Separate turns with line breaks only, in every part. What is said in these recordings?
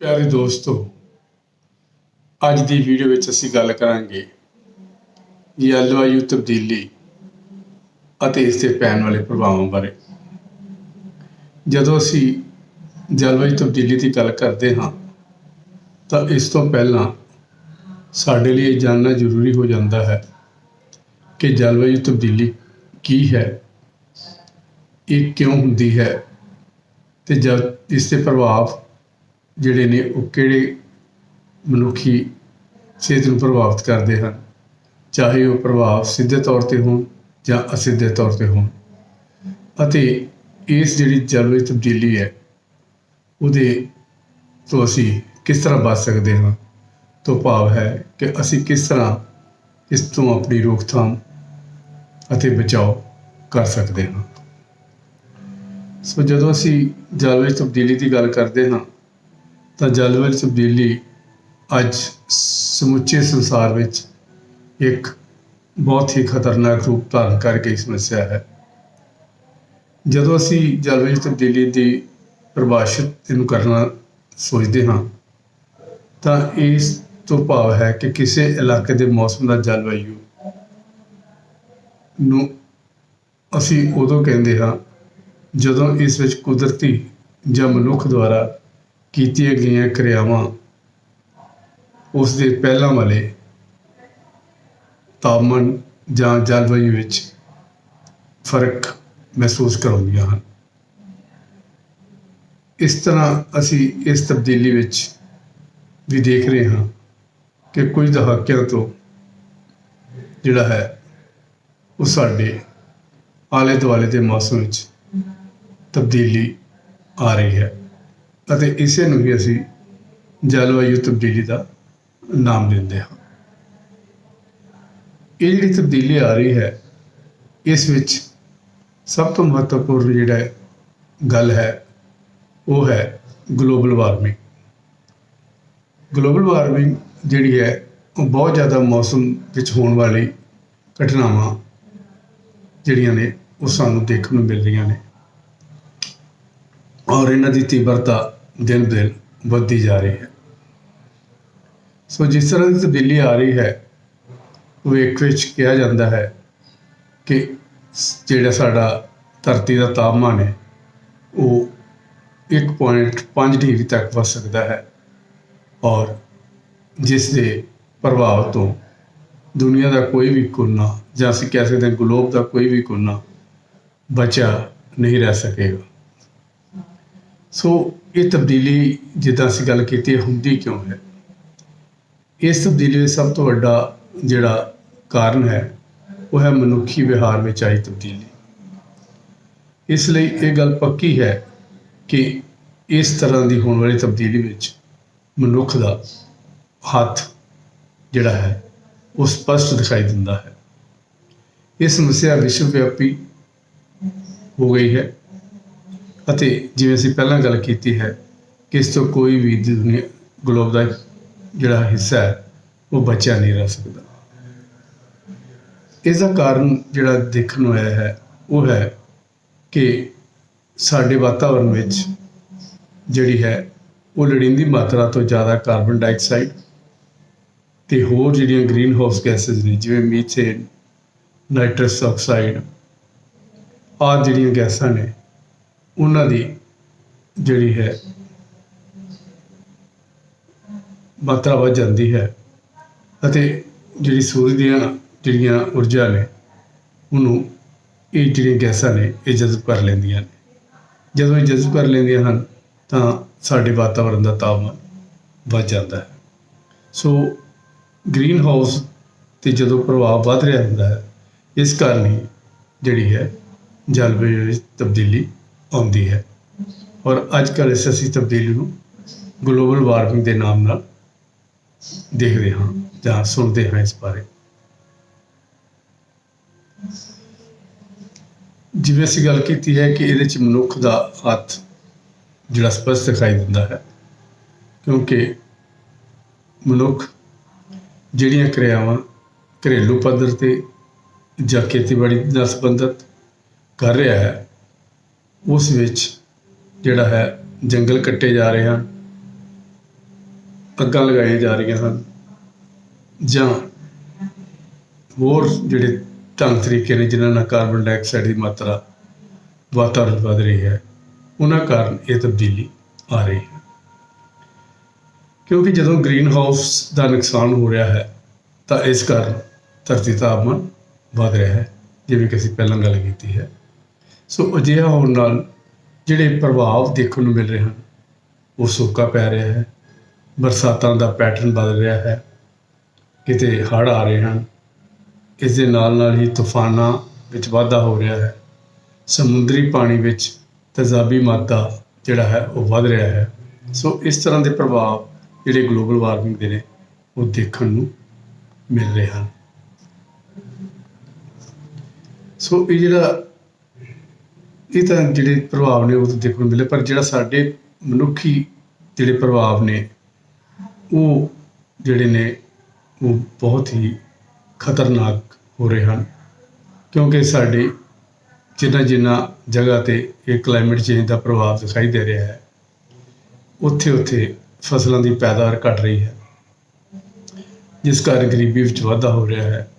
ਪਿਆਰੇ ਦੋਸਤੋ, ਅੱਜ ਦੀ ਵੀਡੀਓ ਵਿੱਚ ਅਸੀਂ ਗੱਲ ਕਰਾਂਗੇ ਜਲਵਾਯੂ ਤਬਦੀਲੀ ਅਤੇ ਇਸ ਤੇ ਪੈਣ ਵਾਲੇ ਪ੍ਰਭਾਵਾਂ ਬਾਰੇ। ਜਦੋਂ ਅਸੀਂ ਜਲਵਾਯੂ ਤਬਦੀਲੀ ਦੀ ਗੱਲ ਕਰਦੇ ਹਾਂ, ਤਾਂ ਇਸ ਤੋਂ ਪਹਿਲਾਂ ਸਾਡੇ ਲਈ ਇਹ ਜਾਣਨਾ ਜ਼ਰੂਰੀ ਹੋ ਜਾਂਦਾ ਹੈ ਕਿ ਜਲਵਾਯੂ ਤਬਦੀਲੀ ਕੀ ਹੈ, ਇਹ ਕਿਉਂ ਹੁੰਦੀ ਹੈ ਤੇ ਜਦ ਇਸ ਦੇ ਪ੍ਰਭਾਵ ਜਿਹੜੇ ਨੇ ਉਹ ਕਿਹੜੇ ਮਨੁੱਖੀ ਸਿਹਤ ਨੂੰ ਪ੍ਰਭਾਵਿਤ ਕਰਦੇ ਹਨ? ਚਾਹੇ ਉਹ ਪ੍ਰਭਾਵ ਸਿੱਧੇ ਤੌਰ ਤੇ ਹੋਣ ਜਾਂ ਅਸਿੱਧੇ ਤੌਰ ਤੇ ਹੋਣ। ਅਤੇ ਇਸ ਜਿਹੜੀ ਜਲਵਾਯੂ ਤਬਦੀਲੀ ਹੈ, ਉਹਦੇ ਤੋਂ ਅਸੀਂ ਕਿਸ ਤਰ੍ਹਾਂ ਬਚ ਸਕਦੇ ਹਾਂ? ਤੋਂ ਭਾਵ ਹੈ ਕਿ ਅਸੀਂ ਕਿਸ ਤਰ੍ਹਾਂ ਇਸ ਤੋਂ ਆਪਣੀ ਰੋਕਥਾਮ ਅਤੇ ਬਚਾਓ ਕਰ ਸਕਦੇ ਹਾਂ। ਸੋ ਜਦੋਂ ਅਸੀਂ ਜਲਵਾਯੂ ਤਬਦੀਲੀ ਦੀ ਗੱਲ ਕਰਦੇ ਹਾਂ ਤਾਂ ਜਲਵਾਯੂ ਤਬਦੀਲੀ ਅੱਜ ਸਮੁੱਚੇ ਸੰਸਾਰ ਵਿੱਚ ਇੱਕ ਬਹੁਤ ਹੀ ਖਤਰਨਾਕ ਰੂਪ ਧਾਰਨ ਕਰ ਗਈ ਸਮੱਸਿਆ ਹੈ। ਜਦੋਂ ਅਸੀਂ ਜਲਵਾਯੂ ਤਬਦੀਲੀ ਦੀ ਪਰਿਭਾਸ਼ਿਤ ਇਹਨੂੰ ਕਰਨਾ ਸੋਚਦੇ ਹਾਂ, ਤਾਂ ਇਸ ਤੋਂ ਭਾਵ ਹੈ ਕਿ ਕਿਸੇ ਇਲਾਕੇ ਦੇ ਮੌਸਮ ਦਾ ਜਲਵਾਯੂ ਨੂੰ ਅਸੀਂ ਉਦੋਂ ਕਹਿੰਦੇ ਹਾਂ ਜਦੋਂ ਇਸ ਵਿੱਚ ਕੁਦਰਤੀ ਜਾਂ ਮਨੁੱਖ ਦੁਆਰਾ ਕੀਤੀਆਂ ਗਈਆਂ ਕਿਰਿਆਵਾਂ ਉਸ ਦੇ ਪਹਿਲਾਂ ਵਾਲੇ ਤਾਪਮਾਨ ਜਾਂ ਜਲਵਾਯੂ ਵਿੱਚ ਫ਼ਰਕ ਮਹਿਸੂਸ ਕਰਾਉਂਦੀਆਂ ਹਨ। ਇਸ ਤਰ੍ਹਾਂ ਅਸੀਂ ਇਸ ਤਬਦੀਲੀ ਵਿੱਚ ਵੀ ਦੇਖ ਰਹੇ ਹਾਂ ਕਿ ਕੁਝ ਦਹਾਕਿਆਂ ਤੋਂ ਜਿਹੜਾ ਹੈ ਉਹ ਸਾਡੇ ਆਲੇ ਦੁਆਲੇ ਦੇ ਮੌਸਮ ਵਿੱਚ ਤਬਦੀਲੀ ਆ ਰਹੀ ਹੈ। ਅਤੇ ਇਸੇ ਨੂੰ ਹੀ ਅਸੀਂ ਜਲਵਾਯੂ ਤਬਦੀਲੀ ਦਾ ਨਾਮ ਦਿੰਦੇ ਹਾਂ। ਇਹ ਜਿਹੜੀ ਤਬਦੀਲੀ ਆ ਰਹੀ ਹੈ, ਇਸ ਵਿੱਚ ਸਭ ਤੋਂ ਮਹੱਤਵਪੂਰਨ ਜਿਹੜਾ ਗੱਲ ਹੈ, ਉਹ ਹੈ ਗਲੋਬਲ ਵਾਰਮਿੰਗ ਗਲੋਬਲ ਵਾਰਮਿੰਗ ਜਿਹੜੀ ਹੈ, ਉਹ ਬਹੁਤ ਜ਼ਿਆਦਾ ਮੌਸਮ ਵਿੱਚ ਹੋਣ ਵਾਲੀ ਘਟਨਾਵਾਂ ਜਿਹੜੀਆਂ ਨੇ, ਉਹ ਸਾਨੂੰ ਦੇਖਣ ਨੂੰ ਮਿਲ ਰਹੀਆਂ ਨੇ। ਔਰ ਇਹਨਾਂ ਦੀ ਤੀਬਰਤਾ ਦਿਨ ਦਿਨ ਵੱਧਦੀ ਜਾ ਰਹੀ ਹੈ। ਸੋ ਜਿਸ ਤਰ੍ਹਾਂ ਦੀ ਤਬਦੀਲੀ ਆ ਰਹੀ ਹੈ, ਭਵਿੱਖ ਵਿੱਚ ਕਿਹਾ ਜਾਂਦਾ ਹੈ ਕਿ ਜਿਹੜਾ ਸਾਡਾ ਧਰਤੀ ਦਾ ਤਾਪਮਾਨ ਹੈ, ਉਹ 1.5 ਡਿਗਰੀ ਤੱਕ ਵੱਧ ਸਕਦਾ ਹੈ ਔਰ ਜਿਸ ਦੇ ਪ੍ਰਭਾਵ ਤੋਂ ਦੁਨੀਆ ਦਾ ਕੋਈ ਵੀ ਕੋਨਾ ਜਾਂ ਅਸੀਂ ਕਹਿ ਸਕਦੇ ਹਾਂ ਗਲੋਬ ਦਾ ਕੋਈ ਵੀ ਕੋਨਾ ਬਚਿਆ ਨਹੀਂ ਰਹਿ ਸਕੇਗਾ। ਸੋ ਇਹ ਤਬਦੀਲੀ ਜਿੱਦਾਂ ਅਸੀਂ ਗੱਲ ਕੀਤੀ ਹੁੰਦੀ ਕਿਉਂ ਹੈ? ਇਸ ਤਬਦੀਲੀ ਦਾ ਸਭ ਤੋਂ ਵੱਡਾ ਜਿਹੜਾ ਕਾਰਨ ਹੈ, ਉਹ ਹੈ ਮਨੁੱਖੀ ਵਿਹਾਰ ਵਿੱਚ ਆਈ ਤਬਦੀਲੀ। ਇਸ ਲਈ ਇਹ ਗੱਲ ਪੱਕੀ ਹੈ ਕਿ ਇਸ ਤਰ੍ਹਾਂ ਦੀ ਹੋਣ ਵਾਲੀ ਤਬਦੀਲੀ ਵਿੱਚ ਮਨੁੱਖ ਦਾ ਹੱਥ ਜਿਹੜਾ ਹੈ, ਉਹ ਸਪਸ਼ਟ ਦਿਖਾਈ ਦਿੰਦਾ ਹੈ। ਇਹ ਸਮੱਸਿਆ ਵਿਸ਼ਵ ਵਿਆਪੀ ਹੋ ਗਈ ਹੈ। ਅਤੇ ਜਿਵੇਂ ਅਸੀਂ ਪਹਿਲਾਂ ਗੱਲ ਕੀਤੀ ਹੈ ਕਿ ਇਸ ਤੋਂ ਕੋਈ ਵੀ ਦੁਨੀਆ ਗਲੋਬ ਦਾ ਜਿਹੜਾ ਹਿੱਸਾ ਹੈ, ਉਹ ਬਚਿਆ ਨਹੀਂ ਰਹਿ ਸਕਦਾ। ਇਸ ਦਾ ਕਾਰਨ ਜਿਹੜਾ ਦੇਖਣ ਨੂੰ ਆਇਆ ਹੈ, ਉਹ ਹੈ ਕਿ ਸਾਡੇ ਵਾਤਾਵਰਣ ਵਿੱਚ ਜਿਹੜੀ ਹੈ, ਉਹ ਲੋੜੀਂਦੀ ਮਾਤਰਾ ਤੋਂ ਜ਼ਿਆਦਾ ਕਾਰਬਨ ਡਾਈਆਕਸਾਈਡ ਤੇ ਹੋਰ ਜਿਹੜੀਆਂ ਗ੍ਰੀਨ ਹਾਊਸ ਗੈਸਸ ਨੇ, ਜਿਵੇਂ ਮੀਥੇਨ ਨਾਈਟਰਸ ਆਕਸਾਈਡ ਆਹ ਜਿਹੜੀਆਂ ਗੈਸਾਂ ਨੇ ਉਹਨਾਂ ਦੀ ਜਿਹੜੀ ਹੈ ਮਾਤਰਾ ਵੱਧ ਜਾਂਦੀ ਹੈ ਅਤੇ ਜਿਹੜੀ ਸੂਰਜ ਦੀਆਂ ਜਿਹੜੀਆਂ ਊਰਜਾ ਨੇ, ਉਹਨੂੰ ਇਹ ਜਿਹੜੀਆਂ ਗੈਸਾਂ ਨੇ, ਇਹ ਜਜ਼ਬ ਕਰ ਲੈਂਦੀਆਂ ਨੇ। ਜਦੋਂ ਇਹ ਜਜ਼ਬ ਕਰ ਲੈਂਦੀਆਂ ਹਨ, ਤਾਂ ਸਾਡੇ ਵਾਤਾਵਰਣ ਦਾ ਤਾਪਮਾਨ ਵੱਧ ਜਾਂਦਾ ਹੈ। ਸੋ ਗ੍ਰੀਨ ਹਾਊਸ ਤੇ ਜਦੋਂ ਪ੍ਰਭਾਵ ਵੱਧ ਰਿਹਾ ਹੁੰਦਾ ਹੈ, ਇਸ ਕਾਰਨ ਹੀ ਜਿਹੜੀ ਹੈ ਜਲਵਾਯੂ ਵਿੱਚ ਤਬਦੀਲੀ ਆਉਂਦੀ ਹੈ। ਔਰ ਅੱਜ ਕੱਲ੍ਹ ਇਸ ਅਸੀਂ ਤਬਦੀਲੀ ਨੂੰ ਗਲੋਬਲ ਵਾਰਮਿੰਗ ਦੇ ਨਾਮ ਨਾਲ ਦੇਖਦੇ ਹਾਂ ਜਾਂ ਸੁਣਦੇ ਹਾਂ ਇਸ ਬਾਰੇ। ਜਿਵੇਂ ਅਸੀਂ ਗੱਲ ਕੀਤੀ ਹੈ ਕਿ ਇਹਦੇ ਚ ਮਨੁੱਖ ਦਾ ਹੱਥ ਜਿਹੜਾ ਸਪਸ਼ਟ ਦਿਖਾਈ ਦਿੰਦਾ ਹੈ, ਕਿਉਂਕਿ ਮਨੁੱਖ ਜਿਹੜੀਆਂ ਕਿਰਿਆਵਾਂ ਘਰੇਲੂ ਪੱਧਰ ਤੇ ਜਾਂ ਖੇਤੀਬਾੜੀ ਨਾਲ ਸੰਬੰਧਿਤ ਕਰ ਰਿਹਾ ਹੈ ਉਸ ਵਿੱਚ ਜਿਹੜਾ ਹੈ ਜੰਗਲ ਕੱਟੇ ਜਾ ਰਹੇ ਹਨ ਅੱਗਾਂ ਲਗਾਈਆਂ ਜਾ ਰਹੀਆਂ ਹਨ ਜਾਂ ਹੋਰ ਜਿਹੜੇ ਢੰਗ ਤਰੀਕੇ ਨੇ ਜਿਨ੍ਹਾਂ ਨਾਲ ਕਾਰਬਨ ਡਾਈਆਕਸਾਈਡ ਦੀ ਮਾਤਰਾ ਵਾਤਾਵਰਣ ਵੱਧ ਰਹੀ ਹੈ, ਉਹਨਾਂ ਕਾਰਨ ਇਹ ਤਬਦੀਲੀ ਆ ਰਹੀ ਹੈ। ਕਿਉਂਕਿ ਜਦੋਂ ਗ੍ਰੀਨ ਹਾਊਸ ਦਾ ਨੁਕਸਾਨ ਹੋ ਰਿਹਾ ਹੈ, ਤਾਂ ਇਸ ਕਾਰਨ ਧਰਤੀ ਤਾਪਮਾਨ ਵਧ ਰਿਹਾ ਹੈ, ਜਿਵੇਂ ਕਿ ਅਸੀਂ ਪਹਿਲਾਂ ਗੱਲ ਕੀਤੀ ਹੈ। ਸੋ ਅਜਿਹਾ ਹੋਣ ਨਾਲ ਜਿਹੜੇ ਪ੍ਰਭਾਵ ਦੇਖਣ ਨੂੰ ਮਿਲ ਰਹੇ ਹਨ, ਉਹ ਸੋਕਾ ਪੈ ਰਿਹਾ ਹੈ, ਬਰਸਾਤਾਂ ਦਾ ਪੈਟਰਨ ਬਦਲ ਰਿਹਾ ਹੈ, ਕਿਤੇ ਹੜ੍ਹ ਆ ਰਹੇ ਹਨ, ਇਸ ਦੇ ਨਾਲ ਨਾਲ ਹੀ ਤੂਫਾਨਾਂ ਵਿੱਚ ਵਾਧਾ ਹੋ ਰਿਹਾ ਹੈ, ਸਮੁੰਦਰੀ ਪਾਣੀ ਵਿੱਚ ਤੇਜ਼ਾਬੀ ਮਾਦਾ ਜਿਹੜਾ ਹੈ ਉਹ ਵੱਧ ਰਿਹਾ ਹੈ। ਸੋ ਇਸ ਤਰ੍ਹਾਂ ਦੇ ਪ੍ਰਭਾਵ ਜਿਹੜੇ ਗਲੋਬਲ ਵਾਰਮਿੰਗ ਦੇ ਨੇ, ਉਹ ਦੇਖਣ ਨੂੰ ਮਿਲ ਰਹੇ ਹਨ। ਸੋ ਇਹ ਜਿਹੜਾ ਇਹ ਤਾਂ ਜਿਹੜੇ ਪ੍ਰਭਾਵ ਨੇ ਉਹ ਤਾਂ ਦੇਖਣ ਨੂੰ ਮਿਲੇ, ਪਰ ਜਿਹੜਾ ਸਾਡੇ ਮਨੁੱਖੀ ਜਿਹੜੇ ਪ੍ਰਭਾਵ ਨੇ, ਉਹ ਜਿਹੜੇ ਨੇ, ਉਹ ਬਹੁਤ ਹੀ ਖਤਰਨਾਕ ਹੋ ਰਹੇ ਹਨ। ਕਿਉਂਕਿ ਸਾਡੇ ਜਿੰਨਾ ਜਿੰਨਾ ਜਗ੍ਹਾ ਤੇ ਇਹ ਕਲਾਈਮੇਟ ਚੇਂਜ ਦਾ ਪ੍ਰਭਾਵ ਦਿਖਾਈ ਦੇ ਰਿਹਾ ਹੈ ਉੱਥੇ ਉੱਥੇ ਫਸਲਾਂ ਦੀ ਪੈਦਾਵਾਰ ਘਟ ਰਹੀ ਹੈ। ਜਿਸ ਕਾਰਨ ਗਰੀਬੀ ਵਿੱਚ ਵਾਧਾ ਹੋ ਰਿਹਾ ਹੈ,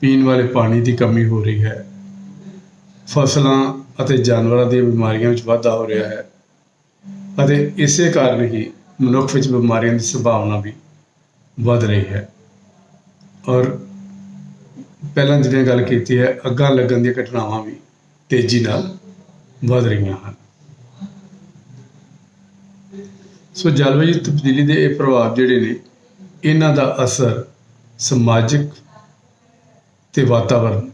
ਪੀਣ ਵਾਲੇ ਪਾਣੀ ਦੀ ਕਮੀ ਹੋ ਰਹੀ ਹੈ। ਫਸਲਾਂ ਅਤੇ ਜਾਨਵਰਾਂ ਦੀਆਂ ਬਿਮਾਰੀਆਂ ਵਿੱਚ ਵਾਧਾ ਹੋ ਰਿਹਾ ਹੈ। ਅਤੇ ਇਸੇ ਕਾਰਨ ਹੀ ਮਨੁੱਖ ਵਿੱਚ ਬਿਮਾਰੀਆਂ ਦੀ ਸੰਭਾਵਨਾ ਵੀ ਵੱਧ ਰਹੀ ਹੈ। ਔਰ ਪਹਿਲਾਂ ਜਿਵੇਂ ਗੱਲ ਕੀਤੀ ਹੈ, ਅੱਗਾਂ ਲੱਗਣ ਦੀਆਂ ਘਟਨਾਵਾਂ ਵੀ ਤੇਜ਼ੀ ਨਾਲ ਵੱਧ ਰਹੀਆਂ ਹਨ। ਸੋ ਜਲਵਾਯੂ ਤਬਦੀਲੀ ਦੇ ਇਹ ਪ੍ਰਭਾਵ ਜਿਹੜੇ ਨੇ, ਇਹਨਾਂ ਦਾ ਅਸਰ ਸਮਾਜਿਕ ਤੇ ਵਾਤਾਵਰਣ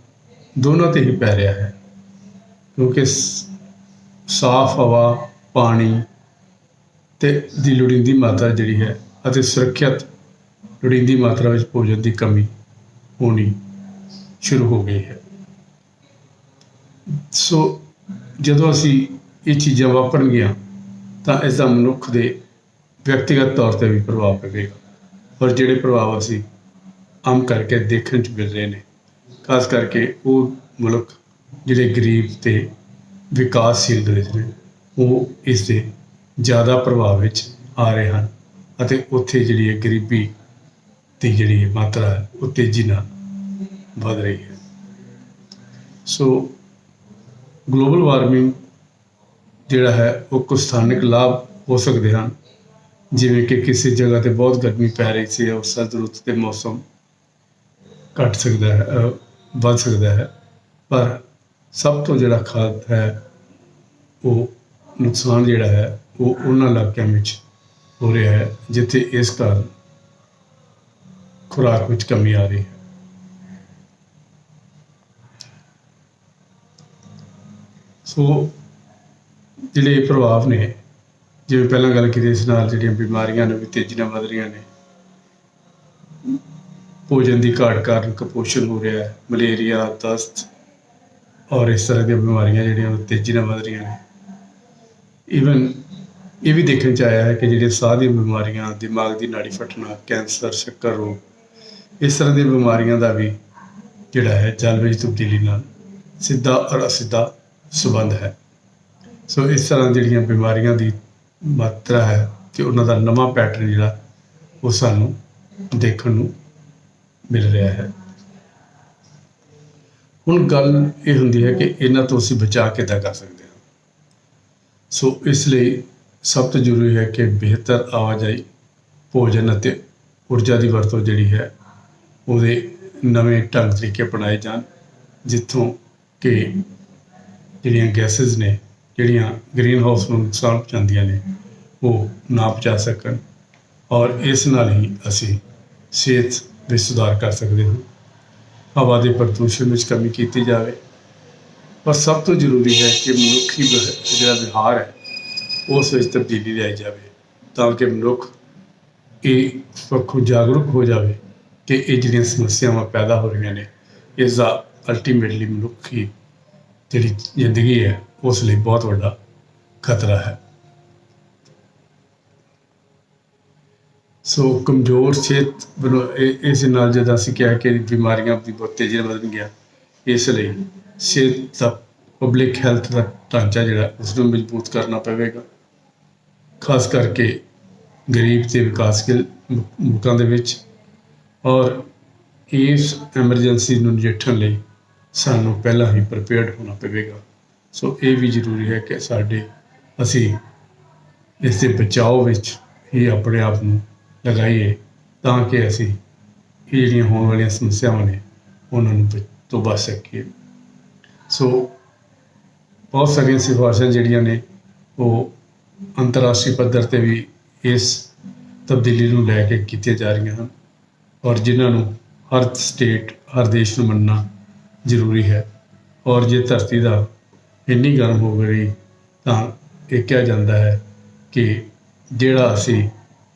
ਦੋਨਾਂ ਤੇ ਹੀ ਪੈ ਰਿਹਾ ਹੈ। ਕਿਉਂਕਿ ਸ- ਸਾਫ਼ ਹਵਾ, ਪਾਣੀ ਤੇ ਦੀ ਲੋੜੀਂਦੀ ਮਾਤਰਾ ਜਿਹੜੀ ਹੈ ਅਤੇ ਸੁਰੱਖਿਅਤ ਲੋੜੀਂਦੀ ਮਾਤਰਾ ਵਿੱਚ ਭੋਜਨ ਦੀ ਕਮੀ ਹੋਣੀ ਸ਼ੁਰੂ ਹੋ ਗਈ ਹੈ। ਸੋ ਜਦੋਂ ਅਸੀਂ ਇਹ ਚੀਜ਼ਾਂ ਵਾਪਰਨਗੀਆਂ, ਤਾਂ ਇਸ ਦਾ ਮਨੁੱਖ ਦੇ ਵਿਅਕਤੀਗਤ ਤੌਰ ਤੇ ਵੀ ਪ੍ਰਭਾਵ ਪਵੇਗਾ। ਔਰ ਜਿਹੜੇ ਪ੍ਰਭਾਵ ਅਸੀਂ ਆਮ ਕਰਕੇ ਦੇਖਣ ਚ ਮਿਲ ਰਹੇ ਨੇ, ਖਾਸ ਕਰਕੇ ਉਹ ਮੁਲਕ ਜਿਹੜੇ ਗਰੀਬ ਤੇ ਵਿਕਾਸਸ਼ੀਲ ਦੇਸ਼ ਨੇ, ਉਹ ਇਸ ਦੇ ਜ਼ਿਆਦਾ ਪ੍ਰਭਾਵ ਵਿੱਚ ਆ ਰਹੇ ਹਨ ਅਤੇ ਉੱਥੇ ਜਿਹੜੀ ਹੈ ਗਰੀਬੀ ਦੀ ਜਿਹੜੀ ਮਾਤਰਾ ਹੈ, ਉਹ ਤੇਜ਼ੀ ਨਾਲ ਵਧ ਰਹੀ ਹੈ। ਸੋ ਗਲੋਬਲ ਵਾਰਮਿੰਗ ਜਿਹੜਾ ਹੈ, ਉਹ ਕੁਝ ਸਥਾਨਕ ਲਾਭ ਹੋ ਸਕਦੇ ਹਨ। ਜਿਵੇਂ ਕਿ ਕਿਸੇ ਜਗ੍ਹਾ ਤੇ ਬਹੁਤ ਗਰਮੀ ਪੈ ਰਹੀ ਸੀ ਉਸ ਸਰਦ ਰੁੱਤ ਤੇ ਮੌਸਮ ਘਟ ਸਕਦਾ ਹੈ ਵੱਧ ਸਕਦਾ ਹੈ। ਪਰ ਸਭ ਤੋਂ ਜਿਹੜਾ ਖਾਦ ਹੈ, ਉਹ ਨੁਕਸਾਨ ਜਿਹੜਾ ਹੈ, ਉਹ ਉਹਨਾਂ ਇਲਾਕਿਆਂ ਵਿੱਚ ਹੋ ਰਿਹਾ ਹੈ, ਜਿੱਥੇ ਇਸ ਕਾਰਨ ਖੁਰਾਕ ਵਿੱਚ ਕਮੀ ਆ ਰਹੀ ਹੈ। ਸੋ ਜਿਹੜੇ ਇਹ ਪ੍ਰਭਾਵ ਨੇ, ਜਿਵੇਂ ਪਹਿਲਾਂ ਗੱਲ ਕੀਤੀ ਇਸ ਨਾਲ ਜਿਹੜੀਆਂ ਬਿਮਾਰੀਆਂ ਨੇ, ਵੀ ਤੇਜ਼ੀ ਨਾਲ ਵਧ ਰਹੀਆਂ ਨੇ, ਭੋਜਨ ਦੀ ਘਾਟ ਕਾਰਨ ਕੁਪੋਸ਼ਣ ਹੋ ਰਿਹਾ ਹੈ, ਮਲੇਰੀਆ, ਦਸਤ ਔਰ ਇਸ ਤਰ੍ਹਾਂ ਦੀਆਂ ਬਿਮਾਰੀਆਂ ਜਿਹੜੀਆਂ ਉਹ ਤੇਜ਼ੀ ਨਾਲ ਵਧ ਰਹੀਆਂ ਨੇ। ਈਵਨ ਇਹ ਵੀ ਦੇਖਣ ਚ ਆਇਆ ਹੈ ਕਿ ਜਿਹੜੇ ਸਾਹ ਦੀਆਂ ਬਿਮਾਰੀਆਂ, ਦਿਮਾਗ ਦੀ ਨਾੜੀ ਫਟਣਾ, ਕੈਂਸਰ, ਸ਼ੱਕਰ ਰੋਗ, ਇਸ ਤਰ੍ਹਾਂ ਦੀਆਂ ਬਿਮਾਰੀਆਂ ਦਾ ਵੀ ਜਿਹੜਾ ਹੈ ਜਲਵਾਯੂ ਤਬਦੀਲੀ ਨਾਲ ਸਿੱਧਾ ਔਰ ਅਸਿੱਧਾ ਸੰਬੰਧ ਹੈ। ਸੋ ਇਸ ਤਰ੍ਹਾਂ ਜਿਹੜੀਆਂ ਬਿਮਾਰੀਆਂ ਦੀ ਮਾਤਰਾ ਹੈ ਕਿ ਉਹਨਾਂ ਦਾ ਨਵਾਂ ਪੈਟਰਨ ਜਿਹੜਾ ਉਹ ਸਾਨੂੰ ਦੇਖਣ ਨੂੰ ਮਿਲ ਰਿਹਾ ਹੈ। ਹੁਣ ਗੱਲ ਇਹ ਹੁੰਦੀ ਹੈ ਕਿ ਇਹਨਾਂ ਤੋਂ ਅਸੀਂ ਬਚਾ ਕਿੱਦਾਂ ਕਰ ਸਕਦੇ ਹਾਂ? ਸੋ ਇਸ ਲਈ ਸਭ ਤੋਂ ਜ਼ਰੂਰੀ ਹੈ ਕਿ ਬਿਹਤਰ ਆਵਾਜਾਈ, ਭੋਜਨ ਅਤੇ ਊਰਜਾ ਦੀ ਵਰਤੋਂ ਜਿਹੜੀ ਹੈ, ਉਹਦੇ ਨਵੇਂ ਢੰਗ ਤਰੀਕੇ ਅਪਣਾਏ ਜਾਣ, ਜਿੱਥੋਂ ਕਿ ਜਿਹੜੀਆਂ ਗੈਸਸ ਨੇ, ਜਿਹੜੀਆਂ ਗ੍ਰੀਨ ਹਾਊਸ ਨੂੰ ਨੁਕਸਾਨ ਪਹੁੰਚਾਉਂਦੀਆਂ ਨੇ, ਉਹ ਨਾ ਪਹੁੰਚਾ ਸਕਣ। ਔਰ ਇਸ ਨਾਲ ਹੀ ਅਸੀਂ ਸਿਹਤ ਵਿੱਚ ਸੁਧਾਰ ਕਰ ਸਕਦੇ ਹਾਂ। ਹਵਾ ਦੇ ਪ੍ਰਦੂਸ਼ਣ ਵਿੱਚ ਕਮੀ ਕੀਤੀ ਜਾਵੇ। ਪਰ ਸਭ ਤੋਂ ਜ਼ਰੂਰੀ ਹੈ ਕਿ ਮਨੁੱਖੀ ਜਿਹੜਾ ਵਿਹਾਰ ਹੈ, ਉਸ ਵਿੱਚ ਤਬਦੀਲੀ ਲਿਆਈ ਜਾਵੇ ਤਾਂ ਕਿ ਮਨੁੱਖ ਇਹ ਪੱਖੋਂ ਜਾਗਰੂਕ ਹੋ ਜਾਵੇ ਕਿ ਇਹ ਜਿਹੜੀਆਂ ਸਮੱਸਿਆਵਾਂ ਪੈਦਾ ਹੋ ਰਹੀਆਂ ਨੇ, ਇਸ ਦਾ ਅਲਟੀਮੇਟਲੀ ਮਨੁੱਖੀ ਜਿਹੜੀ ਜ਼ਿੰਦਗੀ ਹੈ, ਉਸ ਲਈ ਬਹੁਤ ਵੱਡਾ ਖਤਰਾ ਹੈ। ਸੋ ਕਮਜ਼ੋਰ ਸਿਹਤ ਬਣੋ ਇਹ- ਇਸ ਨਾਲ ਜਦ ਅਸੀਂ ਕਿਹਾ ਕਿ ਬਿਮਾਰੀਆਂ ਦੀ ਬਹੁਤ ਤੇਜ਼ੀ ਨਾਲ ਵਧਣ ਗਿਆ, ਇਸ ਲਈ ਸਿਹਤ ਦਾ ਪਬਲਿਕ ਹੈਲਥ ਦਾ ਢਾਂਚਾ ਜਿਹੜਾ ਉਸ ਨੂੰ ਮਜ਼ਬੂਤ ਕਰਨਾ ਪਵੇਗਾ। ਖਾਸ ਕਰਕੇ ਗਰੀਬ ਤੇ ਵਿਕਾਸਸ਼ੀਲ ਮੁਲਕਾਂ ਦੇ ਵਿੱਚ। ਔਰ ਇਸ ਐਮਰਜੈਂਸੀ ਨੂੰ ਨਜਿੱਠਣ ਲਈ ਸਾਨੂੰ ਪਹਿਲਾਂ ਹੀ ਪ੍ਰਿਪੇਅਰਡ ਹੋਣਾ ਪਵੇਗਾ। ਸੋ ਇਹ ਵੀ ਜ਼ਰੂਰੀ ਹੈ ਕਿ ਸਾਡੇ, ਅਸੀਂ ਇਸ ਦੇ ਬਚਾਓ ਵਿੱਚ ਹੀ ਆਪਣੇ ਆਪ ਨੂੰ ਲਗਾਈਏ ਤਾਂ ਕਿ ਅਸੀਂ ਇਹ ਜਿਹੜੀਆਂ ਹੋਣ ਵਾਲੀਆਂ ਸਮੱਸਿਆਵਾਂ ਨੇ ਉਹਨਾਂ ਨੂੰ ਤੋਂ ਬਚ ਸਕੀਏ। ਸੋ ਬਹੁਤ ਸਾਰੀਆਂ ਸਿਫਾਰਸ਼ਾਂ ਜਿਹੜੀਆਂ ਨੇ, ਉਹ ਅੰਤਰਰਾਸ਼ਟਰੀ ਪੱਧਰ ਤੇ ਵੀ ਇਸ ਤਬਦੀਲੀ ਨੂੰ ਲੈ ਕੇ ਕੀਤੀਆਂ ਜਾ ਰਹੀਆਂ ਹਨ ਔਰ ਜਿਨ੍ਹਾਂ ਨੂੰ ਹਰ ਸਟੇਟ, ਹਰ ਦੇਸ਼ ਨੂੰ ਮੰਨਣਾ ਜ਼ਰੂਰੀ ਹੈ। ਔਰ ਜੇ ਧਰਤੀ ਦਾ ਇੰਨੀ ਗਰਮ ਹੋ ਗਈ, ਤਾਂ ਇਹ ਕਿਹਾ ਜਾਂਦਾ ਹੈ ਕਿ ਜਿਹੜਾ ਅਸੀਂ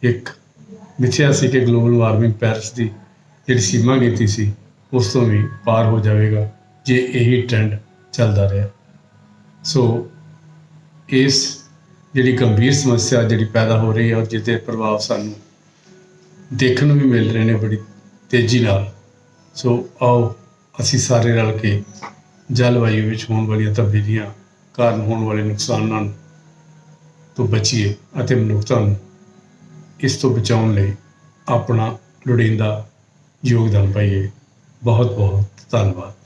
ਇੱਕ ਮਿਥਿਆ ਸੀ ਕਿ ਗਲੋਬਲ ਵਾਰਮਿੰਗ ਪੈਰਿਸ ਦੀ ਜਿਹੜੀ ਸੀਮਾ ਕੀਤੀ ਸੀ, ਉਸ ਤੋਂ ਵੀ ਪਾਰ ਹੋ ਜਾਵੇਗਾ, ਜੇ ਇਹੀ ਟ੍ਰੈਂਡ ਚੱਲਦਾ ਰਿਹਾ। ਸੋ ਇਸ ਜਿਹੜੀ ਗੰਭੀਰ ਸਮੱਸਿਆ ਜਿਹੜੀ ਪੈਦਾ ਹੋ ਰਹੀ ਹੈ ਔਰ ਜਿਹਦੇ ਪ੍ਰਭਾਵ ਸਾਨੂੰ ਦੇਖਣ ਨੂੰ ਵੀ ਮਿਲ ਰਹੇ ਨੇ ਬੜੀ ਤੇਜ਼ੀ ਨਾਲ। ਸੋ ਆਓ ਅਸੀਂ ਸਾਰੇ ਰਲ ਕੇ ਜਲਵਾਯੂ ਵਿੱਚ ਹੋਣ ਵਾਲੀਆਂ ਤਬਦੀਲੀਆਂ, ਕਾਰਨ ਹੋਣ ਵਾਲੇ ਨੁਕਸਾਨਾਂ ਤੋਂ ਬਚੀਏ ਅਤੇ ਮਨੁੱਖਤਾ ਨੂੰ ਇਸ ਤੋਂ ਬਚਾਉਣ ਲਈ ਆਪਣਾ ਲੋੜੀਂਦਾ ਯੋਗਦਾਨ ਪਾਈਏ। ਬਹੁਤ ਬਹੁਤ ਧੰਨਵਾਦ।